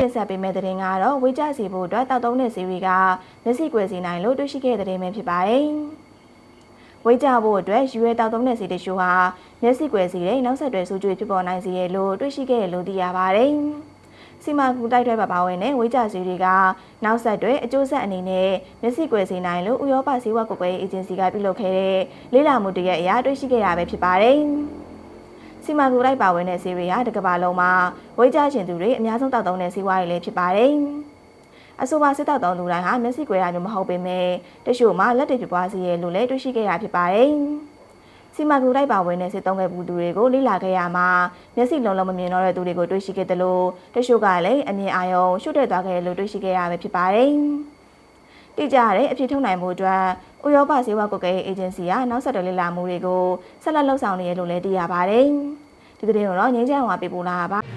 တင်ဆက်ပေးမယ့်သတင်းကတော့ဝေကြစီဖို့အတွက်တောက်သုံးတဲ့စီရီကမျက်စိကွယ်စီနိုင်လို့တွေ့ရှိခဲ့တဲ့သတင်းပဲဖြစ်ပါတယ်။ဝေကြဖို့အတွက်ယူရဲတောက်သုံးတဲ့စီတချို့ဟာမျက်စိကွယ်စီတဲ့နောက်ဆက်တွဲဆိုးကြွေဖြစ်ပေါ်နိုင်စေရလို့တွေ့ရှိခဲ့ရလို့သိရပါတယ်။စီမာကူတိုက်ထွဲပါပါဝင်တဲ့ဝေကြစီတွေကနောက်ဆက်တွဲအကျိုးဆက်အနေနဲ့မျက်စိကွယ်စီနိုင်လို့ဥရောပစီးပွားကွယ်ကွယ်အေဂျင်စီကပြုလုပ်ခဲ့တဲ့လေ့လာမှုတရက်အရာတွေ့ရှိခဲ့ရပဲဖြစ်ပါတယ်။ စီမာကူလိုက်ပါဝင်တဲ့စီရီဟာတစ်ကမ္ဘာလုံးမှာဝေကြရှင်သူတွေအများဆုံးတောက်သုံးတဲ့စီးပွားရေးလည်းဖြစ်ပါတယ်။အဆိုပါစစ်တောက်သုံးလူတိုင်းဟာမျက်စိကွယ်ရမျိုးမဟုတ်ပေမဲ့တချို့မှာလက်တွေပြပွားစီရဲ့လို့လည်းတွေ့ရှိခဲ့ရဖြစ်ပါတယ်။စီမာကူလိုက်ပါဝင်တဲ့စစ်သုံးခဲ့ဘူးသူတွေကိုလေ့လာခဲ့ရမှာမျက်စိလုံးလုံးမမြင်တော့တဲ့သူတွေကိုတွေ့ရှိခဲ့တယ်လို့တချို့ကလည်းအမြင်အာရုံရှုတဲ့သွားခဲ့လို့တွေ့ရှိခဲ့ရပဲဖြစ်ပါတယ်။ တိကျတဲ့အဖြစ်ထုတ်နိုင်မှုအတွက်ဥရောပဆေးဝါးကွက်ကဲအေဂျင်စီကနောက်ဆက်တွဲလေ့လာမှုတွေကိုဆက်လက်လှုပ်ဆောင်နေရလို့လည်းသိရပါတယ်။ဒီသတင်းကိုတော့ငင်းချမ်းဝါပေးပို့လာတာပါ။